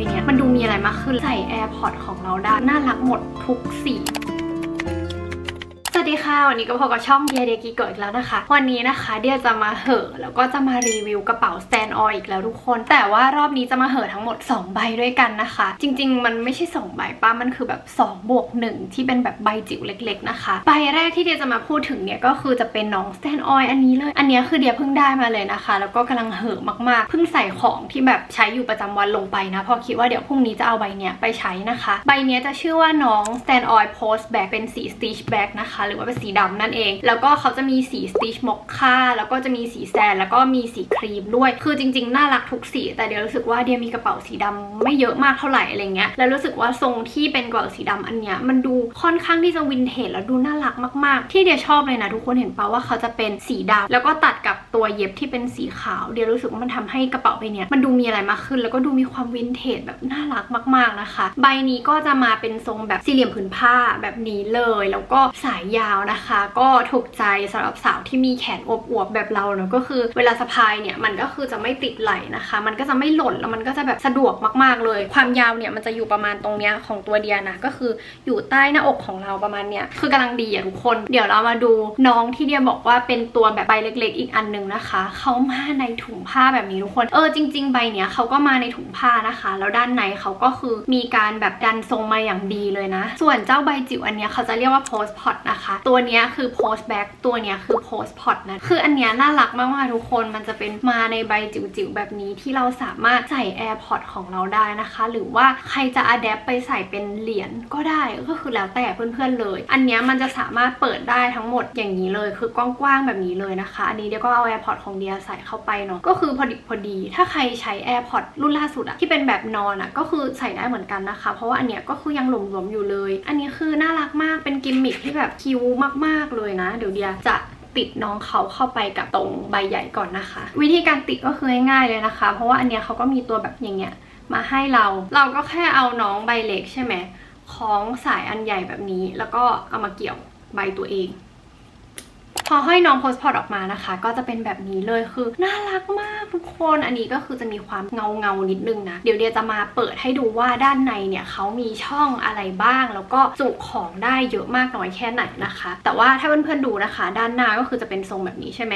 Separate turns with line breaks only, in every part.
ใบเนี้ยมันดูมีอะไรมากขึ้นใส่ AirPods ของเราได้ น่ารักหมดทุกสี วัสดีค่ะวันนี้ก็พบกับช่องเดียเดกิเกิดแล้วนะคะ วันนี้นะคะเดียจะมาเหอแล้วก็จะมารีวิวกระเป๋า stand on อีกแล้วทุกคน แต่ว่ารอบนี้จะมาเหอทั้งหมด 2 ใบด้วยกันนะคะ จริง ๆ มันไม่ใช่ 2 ใบป้ามันคือแบบ2บวก1ที่เป็นแบบใบจิ๋วเล็ก ๆนะคะ ใบแรกที่เดียจะมาพูดถึงเนี่ยก็คือจะเป็นน้อง stand on อันนี้เลย อันนี้คือเดียเพิ่งได้มาเลยนะคะ แล้วก็กำลังเหอมากๆ เพิ่งใส่ของที่แบบใช้อยู่ประจำวันลงไปนะ พอคิดว่าเดี๋ยวพรุ่งนี้จะเอาใบเนี้ยไปใช้นะคะ ใบเนี้ยจะชื่อว่าน้อง stand on post bag เป็นสี stitch bag นะคะ หรือว่าเป็นสีดำนั่นเอง แล้วก็เขาจะมีสี stitch มอคค่าแล้วก็จะมีสีแซนแล้วก็มีสีครีมด้วย คือจริงๆ น่ารักทุกสี แต่เดี๋ยวรู้สึกว่าเดียมีกระเป๋าสีดำไม่เยอะมากเท่าไหร่อะไรเงี้ย แล้วรู้สึกว่าทรงที่เป็นกระเป๋าสีดำอันเนี้ยมันดูค่อนข้างที่จะวินเทจแล้วดูน่ารักมากๆ ที่เดียชอบเลยนะทุกคนเห็นปะว่าเขาจะเป็นสีดำแล้วก็ตัดกับตัวเย็บที่เป็นสีขาว เดียรู้สึกว่ามันทำให้กระเป๋าใบเนี้ยมันดูมีอะไรมากขึ้น แล้วก็ดูมีความวินเทจแบบน่ารักมาก ๆนะคะ ใบนี้ก็จะมาเป็นทรงแบบสี่เหลี่ยมผืนผ้าแบบนี้เลย แล้วก็สายยาวนะคะก็ถูกใจสำหรับสาวที่มีแขนอวบๆแบบเราเนอะก็คือเวลาสะพายเนี่ยมันก็คือจะไม่ติดไหล่นะคะ มันก็จะไม่หล่นแล้วมันก็จะแบบสะดวกมากๆเลย ความยาวเนี่ยมันจะอยู่ประมาณตรงเนี้ยของตัวเดียนะก็คืออยู่ใต้หน้าอกของเราประมาณเนี้ยคือกำลังดีอะทุกคน เดี๋ยวเรามาดูน้องที่เดียบอกว่าเป็นตัวแบบใบเล็ก ๆ อีกอันหนึ่งนะคะเขามาในถุงผ้าแบบนี้ทุกคนเออจริง ๆ ใบเนี้ยเขาก็มาในถุงผ้านะคะ แล้วด้านในเขาก็คือมีการแบบดันทรงมาอย่างดีเลยนะ ส่วนเจ้าใบจิ๋วอันเนี้ยเขาจะเรียกว่า post pot นะคะ ตัวนี้คือ post bag ตัวนี้คือ post pot นะ คืออันเนี้ยน่ารักมากๆทุกคน มันจะเป็นมาในใบจิ๋วๆ แบบนี้ที่เราสามารถใส่ AirPod ของเราได้นะคะ หรือว่าใครจะ adapt ไปใส่เป็นเหรียญก็ได้ ก็คือแล้วแต่เพื่อนๆเลย อันเนี้ยมันจะสามารถเปิดได้ทั้งหมดอย่างนี้เลย คือกว้างๆแบบนี้เลยนะคะ อันนี้เดี๋ยวก็เอา AirPod ของเดียใส่เข้าไปเนาะ ก็คือพอดิบพอดี ถ้าใครใช้ AirPod รุ่นล่าสุดอะที่เป็นแบบนอนอะก็คือใส่ได้เหมือนกันนะคะ เพราะว่าอันเนี้ยก็คือยังหลวมๆอยู่เลย อันนี้คือน่ารักมาก เป็นกิมมิคที่แบบคิวมากๆเลยนะ เดี๋ยวเดียจะติดน้องเขาเข้าไปกับตรงใบใหญ่ก่อนนะคะ วิธีการติดก็คือง่ายๆเลยนะคะ เพราะว่าอันเนี้ยเขาก็มีตัวแบบอย่างเงี้ยมาให้เรา เราก็แค่เอาน้องใบเล็กใช่ไหมคล้องสายอันใหญ่แบบนี้ แล้วก็เอามาเกี่ยวใบตัวเอง พอห้อยน้องโพสพอร์ตออกมานะคะ ก็จะเป็นแบบนี้เลยคือน่ารักมากทุกคนอันนี้ก็คือจะมีความเงาเงานิดนึงนะ เดี๋ยวเดียจะมาเปิดให้ดูว่าด้านในเนี่ยเขามีช่องอะไรบ้าง แล้วก็จุของได้เยอะมากน้อยแค่ไหนนะคะ แต่ว่าถ้าเพื่อนๆดูนะคะ ด้านหน้าก็คือจะเป็นทรงแบบนี้ใช่ไหม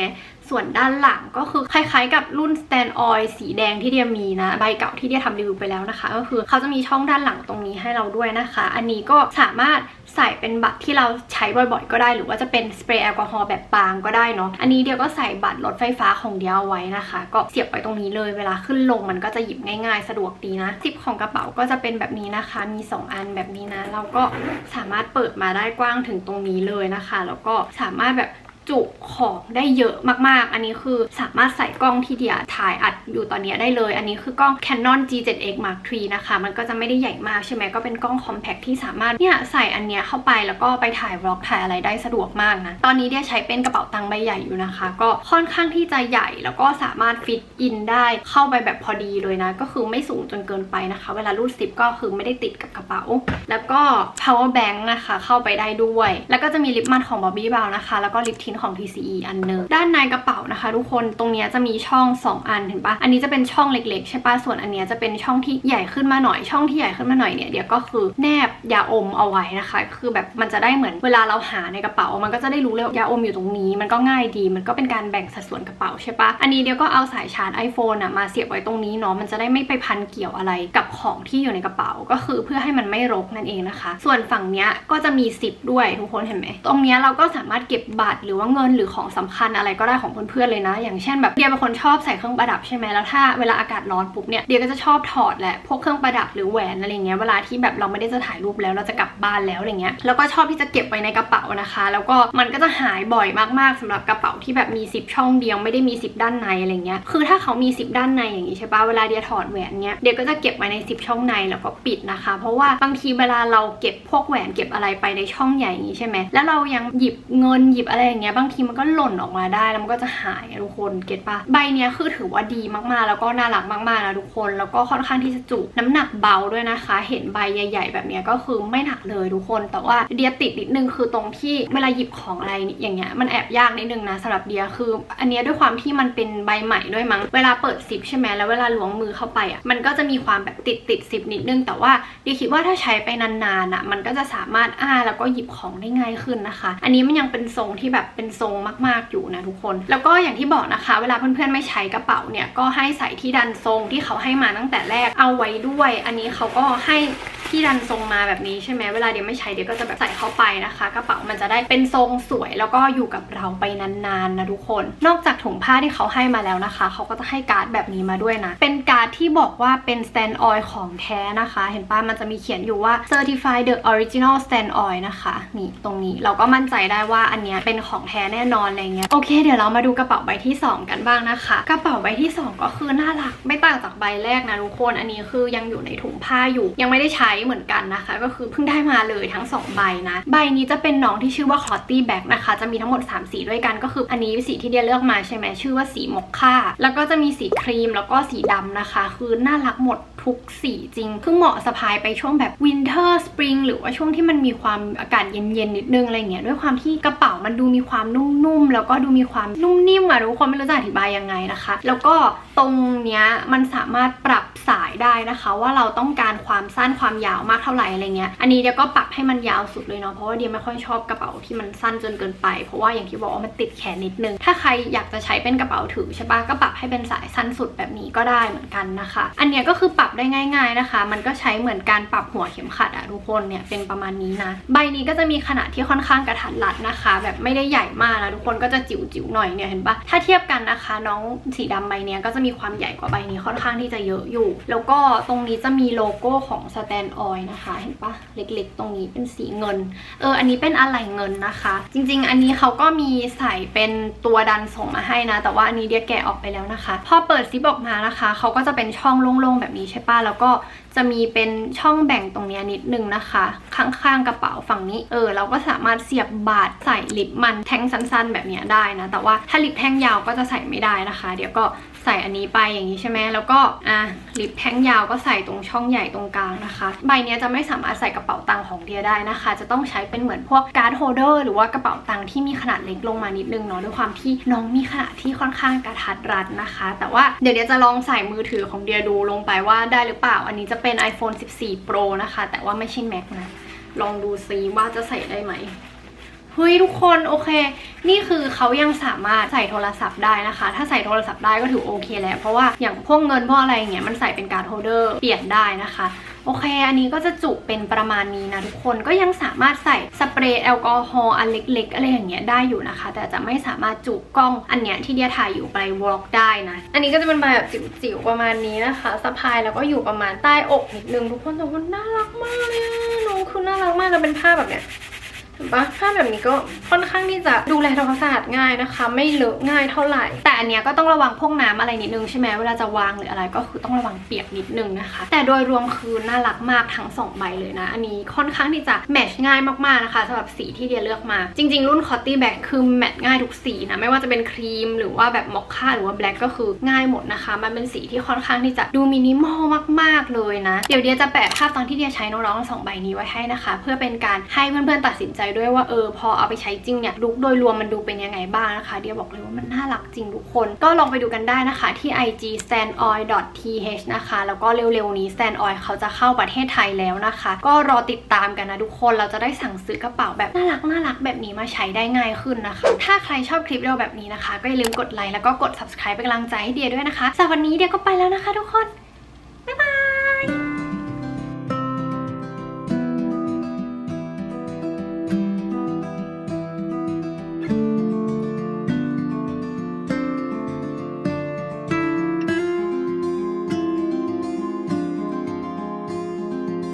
ส่วนด้านหลังก็คือคล้ายๆ กับรุ่น stand oil สีแดงที่เดียมีนะ ใบเก่าที่เดียทำรีวิวไปแล้วนะคะ ก็คือเขาจะมีช่องด้านหลังตรงนี้ให้เราด้วยนะคะ อันนี้ก็สามารถใส่เป็นบัตรที่เราใช้บ่อยๆ ก็ได้ หรือว่าจะเป็นสเปรย์แอลกอฮอล์แบบบางก็ได้เนาะอันนี้เดียวก็ใส่บัตรรถไฟฟ้าของเดียวเอาไว้นะคะ ก็เสียบไว้ตรงนี้เลยเวลาขึ้นลงมันก็จะหยิบง่ายๆ สะดวกดีนะซิปของกระเป๋าก็จะเป็นแบบนี้นะคะ มี 2 อันแบบนี้นะเราก็สามารถเปิดมาได้กว้างถึงตรงนี้เลยนะคะ แล้วก็สามารถแบบ จุของได้เยอะมากๆ อันนี้คือสามารถใส่กล้องที่เดียถ่ายอัดอยู่ตอนนี้ได้เลย อันนี้คือกล้อง Canon G7X Mark III นะคะ มันก็จะไม่ได้ใหญ่มากใช่ไหมก็เป็นกล้อง compact ที่สามารถเนี่ยใส่อันเนี้ยเข้าไปแล้วก็ไปถ่ายวล็อกถ่ายอะไรได้สะดวกมากนะ ตอนนี้เดียใช้เป็นกระเป๋าตังค์ใบใหญ่อยู่นะคะ ก็ค่อนข้างที่จะใหญ่แล้วก็สามารถฟิตอินได้เข้าไปแบบพอดีเลยนะ ก็คือไม่สูงจนเกินไปนะคะ เวลารูดซิปก็คือไม่ได้ติดกับกระเป๋า แล้วก็ power bank นะคะเข้าไปได้ด้วย แล้วก็จะมีลิปมันของ Bobbi Brown นะคะ แล้วก็ลิปทินของ TCE อันหนึงด้านในกระเป๋านะคะ ทุกคนตรงนี้จะมีช่อง 2 อันเห็นปะอันนี้จะเป็นช่องเล็กๆใช่ปะส่วนอันนี้จะเป็นช่องที่ใหญ่ขึ้นมาหน่อย ช่องที่ใหญ่ขึ้นมาหน่อยเนี่ยเดี๋ยวก็คือแนบยาอมเอาไว้นะคะ คือแบบมันจะได้เหมือนเวลาเราหาในกระเป๋า มันก็จะได้รู้เลยยาอมอยู่ตรงนี้ มันก็ง่ายดี มันก็เป็นการแบ่งสัดส่วนกระเป๋าใช่ปะอันนี้เดี๋ยวก็เอาสายชาร์จ iPhone อะมาเสียบไว้ตรงนี้เนาะมันจะได้ไม่ไปพันเกี่ยวอะไรกับของที่อยู่ในกระเป๋าก็คือเพื่อให้มันไม่รกนั่นเองนะคะ ส่วนฝั่งเนี้ยก็จะมีซิปด้วยทุกคนเห็นไหมตรงเนี้ยเราก็สามารถเก็บบัตรหรือว่าเงินหรือของสำคัญอะไรก็ได้ของเพื่อนๆเลยนะ อย่างเช่นแบบเดียเป็นคนชอบใส่เครื่องประดับใช่ไหมแล้วถ้าเวลาอากาศร้อนปุ๊บเนี่ยเดียก็จะชอบถอดแหละพวกเครื่องประดับหรือแหวนอะไรเงี้ยเวลาที่แบบเราไม่ได้จะถ่ายรูปแล้วเราจะกลับบ้านแล้วอะไรเงี้ยแล้วก็ชอบที่จะเก็บไว้ในกระเป๋านะคะ แล้วก็มันก็จะหายบ่อยมากๆสำหรับกระเป๋าที่แบบมีซิปช่องเดียวไม่ได้มีซิปด้านในอะไรเงี้ยคือถ้าเขามีซิปด้านในอย่างนี้ใช่ปะเวลาเดียถอดแหวนเนี้ยเดียก็จะเก็บไว้ในซิปช่องในแล้วก็ปิดนะคะ เพราะว่าบางทีเวลาเราเก็บพวกแหวนเก็บอะไรไปในช่องใหญ่อย่างนี้ใช่ไหมแล้วเรายังหยิบเงินหยิบอะไรอย่างเงี้ยบางทีมันก็หล่นออกมาได้แล้วมันก็จะหายอะทุกคนเก็ตปะใบเนี้ยคือถือว่าดีมากๆ แล้วก็น่ารักมากๆนะทุกคน แล้วก็ค่อนข้างที่จะจุน้ำหนักเบาด้วยนะคะ เห็นใบใหญ่ ๆ แบบเนี้ยก็คือไม่หนักเลยทุกคน แต่ว่าเดียติดนิดนึงคือตรงที่เวลาหยิบของอะไรอย่างเงี้ยมันแอบยากนิดนึงนะสำหรับเดียคือ อันเนี้ยด้วยความที่มันเป็นใบใหม่ด้วยมั้งเวลาเปิดซิปใช่ไหมแล้วเวลาล้วงมือเข้าไปอะมันก็จะมีความแบบติดติดซิปนิดนึง แต่ว่าเดียคิดว่าถ้าใช้ไปนานๆอะมันก็จะสามารถอ้าแล้วก็หยิบของได้ง่ายขึ้นนะคะ อันนี้มันยังเป็นทรงที่แบบเป็นทรงมากๆอยู่นะทุกคน แล้วก็อย่างที่บอกนะคะ เวลาเพื่อนๆไม่ใช้กระเป๋าเนี่ยก็ให้ใส่ที่ดันทรงที่เขาให้มาตั้งแต่แรกเอาไว้ด้วย อันนี้เขาก็ให้ ที่ดันทรงมาแบบนี้ใช่ไหมเวลาเดี๋ยวไม่ใช้เดี๋ยวก็จะแบบใส่เข้าไปนะคะกระเป๋ามันจะได้เป็นทรงสวยแล้วก็อยู่กับเราไปนานๆนะทุกคน นอกจากถุงผ้าที่เขาให้มาแล้วนะคะ เขาก็จะให้การ์ดแบบนี้มาด้วยนะ เป็นการ์ดที่บอกว่าเป็น stand oil ของแท้นะคะ เห็นป้ะมันจะมีเขียนอยู่ว่า certified the original stand oil นะคะนี่ตรงนี้เราก็มั่นใจได้ว่าอันเนี้ยเป็นของแท้แน่นอนอะไรเงี้ยโอเคเดี๋ยวเรามาดูกระเป๋าใบที่ 2 กันบ้างนะคะ กระเป๋าใบที่ 2 ก็คือน่ารักไม่ต่างจากใบแรกนะทุกคนอันนี้คือยังอยู่ในถุงผ้าอยู่ ยังไม่ได้ใช้เหมือนกันนะคะ ก็คือเพิ่งได้มาเลยทั้ง 2 ใบนะ ใบนี้จะเป็นน้องที่ชื่อว่า Clotty Bag นะคะ จะมีทั้งหมด 3 สีด้วยกันก็คืออันนี้สีที่เดียเลือกมาใช่ไหมชื่อว่าสีมอคค่า แล้วก็จะมีสีครีมแล้วก็สีดำนะคะ คือน่ารักหมดทุกสีจริง คือเหมาะสะพายไปช่วงแบบวินเทอร์สปริงหรือว่าช่วงที่มันมีความอากาศเย็นๆนิดนึงอะไรเงี้ยด้วยความที่กระเป๋ามันดูมีความนุ่มๆแล้วก็ดูมีความนุ่มนิ่มอะทุกคนไม่รู้จะอธิบายยังไงนะคะ แล้วก็ตรงเนี้ยมันสามารถปรับสายได้นะคะ ว่าเราต้องการความสั้นความยาวมากเท่าไหร่อะไรเงี้ยอันนี้เดียวก็ปรับให้มันยาวสุดเลยเนาะเพราะว่าเดียไม่ค่อยชอบกระเป๋าที่มันสั้นจนเกินไป เพราะว่าอย่างที่บอกว่ามันติดแขนนิดนึง ถ้าใครอยากจะใช้เป็นกระเป๋าถือใช่ปะก็ปรับให้เป็นสายสั้นสุดแบบนี้ก็ได้เหมือนกันนะคะ อันเนี้ยก็คือปรับได้ง่าย ๆนะคะ มันก็ใช้เหมือนการปรับหัวเข็มขัดอะทุกคนเนี่ยเป็นประมาณนี้นะใบนี้ก็จะมีขนาดที่ค่อนข้างกระทัดรัดนะคะ แบบไม่ได้ใหญ่มากนะทุกคนก็จะจิ๋วๆหน่อยเนี่ยเห็นปะถ้าเทียบกันนะคะ น้องสีดำใบเนี้ยก็จะมีความใหญ่กว่าใบนี้ค่อนข้างที่จะเยอะอยู่ แล้วก็ตรงนี้จะมีโลโก้ของ Stand Oil นะคะ เห็นปะเล็กๆ ตรงนี้เป็นสีเงิน เออ อันนี้เป็นอะไหล่เงินนะคะ จริง ๆ อันนี้เขาก็มีใส่เป็นตัวดันส่งมาให้นะ แต่ว่าอันนี้เดียแกะออกไปแล้วนะคะ พอเปิดซิปออกมานะคะ เขาก็จะเป็นช่องโล่งๆ แบบนี้ใช่ปะแล้วก็จะมีเป็นช่องแบ่งตรงนี้นิดนึงนะคะ ข้างๆกระเป๋าฝั่งนี้ เออ เราก็สามารถเสียบบาทใส่ลิปมันแท่งสั้น ๆ แบบนี้ได้นะ แต่ว่าถ้าลิปแท่งยาวก็จะใส่ไม่ได้นะคะ เดี๋ยวก็ ใส่อันนี้ไปอย่างนี้ใช่ไหมแล้วก็อะลิปแท่งยาวก็ใส่ตรงช่องใหญ่ตรงกลางนะคะ ใบนี้จะไม่สามารถใส่กระเป๋าตังค์ของเดียได้นะคะ จะต้องใช้เป็นเหมือนพวกการ์ดโฮเดอร์หรือว่ากระเป๋าตังค์ที่มีขนาดเล็กลงมานิดนึงเนาะด้วยความที่น้องมีขนาดที่ค่อนข้างกระทัดรัดนะคะ แต่ว่าเดี๋ยวเดียจะลองใส่มือถือของเดียดูลงไปว่าได้หรือเปล่า อันนี้จะเป็น iPhone 14 Pro นะคะ แต่ว่าไม่ใช่ Mac นะ ลองดูซิว่าจะใส่ได้ไหม เฮ้ยทุกคนโอเค นี่คือเขายังสามารถใส่โทรศัพท์ได้นะคะ ถ้าใส่โทรศัพท์ได้ก็ถือโอเคแล้วเพราะว่าอย่างพวกเงินพวกอะไรอย่างเงี้ยมันใส่เป็นการ์ดโฮเดอร์เปลี่ยนได้นะคะโอเค อันนี้ก็จะจุเป็นประมาณนี้นะทุกคน ก็ยังสามารถใส่สเปรย์แอลกอฮอล์อันเล็กๆอะไรอย่างเงี้ยได้อยู่นะคะ แต่จะไม่สามารถจุกล้องอันเนี้ยที่เดียถ่ายอยู่ไปวอล์กได้นะ อันนี้ก็จะเป็นแบบจิ๋วๆประมาณนี้นะคะสะพายแล้วก็อยู่ประมาณใต้อกนิดนึงทุกคนแต่ว่าน่ารักมากเลยน้องคือน่ารักมากแล้วเป็นผ้าแบบเนี้ย เห็นปะผ้าแบบนี้ก็ค่อนข้างที่จะดูแลทำความสะอาดง่ายนะคะ ไม่เลอะง่ายเท่าไหร่ แต่อันเนี้ยก็ต้องระวังพวกน้ำอะไรนิดนึงใช่ไหมเวลาจะวางหรืออะไรก็คือต้องระวังเปียกนิดนึงนะคะ แต่โดยรวมคือน่ารักมากทั้งสองใบเลยนะ อันนี้ค่อนข้างที่จะแมทช์ง่ายมากๆนะคะสำหรับสีที่เดียเลือกมา จริง ๆ รุ่นคอตตี้แบ็กคือแมทง่ายทุกสีนะไม่ว่าจะเป็นครีมหรือว่าแบบมอคค่าหรือว่าแบล็กก็คือง่ายหมดนะคะ มันเป็นสีที่ค่อนข้างที่จะดูมินิมอลมากๆเลยนะ เดี๋ยวเดียจะแปะภาพตอนที่เดียใช้น้องๆสองใบนี้ไว้ให้นะคะ เพื่อเป็นการให้เพื่อนๆตัดสินใจด้วยว่าเออพอเอาไปใช้จริงเนี่ยลุคโดยรวมมันดูเป็นยังไงบ้างนะคะเดียบอกเลยว่ามันน่ารักจริงทุกคน ก็ลองไปดูกันได้นะคะที่ ig standoil.th นะคะ แล้วก็เร็วๆนี้ standoil เขาจะเข้าประเทศไทยแล้วนะคะ ก็รอติดตามกันนะทุกคนเราจะได้สั่งซื้อกระเป๋าแบบน่ารักน่ารักแบบนี้มาใช้ได้ง่ายขึ้นนะคะ ถ้าใครชอบคลิปวิดีโอแบบนี้นะคะ ก็อย่าลืมกดไลค์แล้วก็กด subscribe เป็นกำลังใจให้เดียด้วยนะคะสำหรับวันนี้เดียก็ไปแล้วนะคะ ทุกคน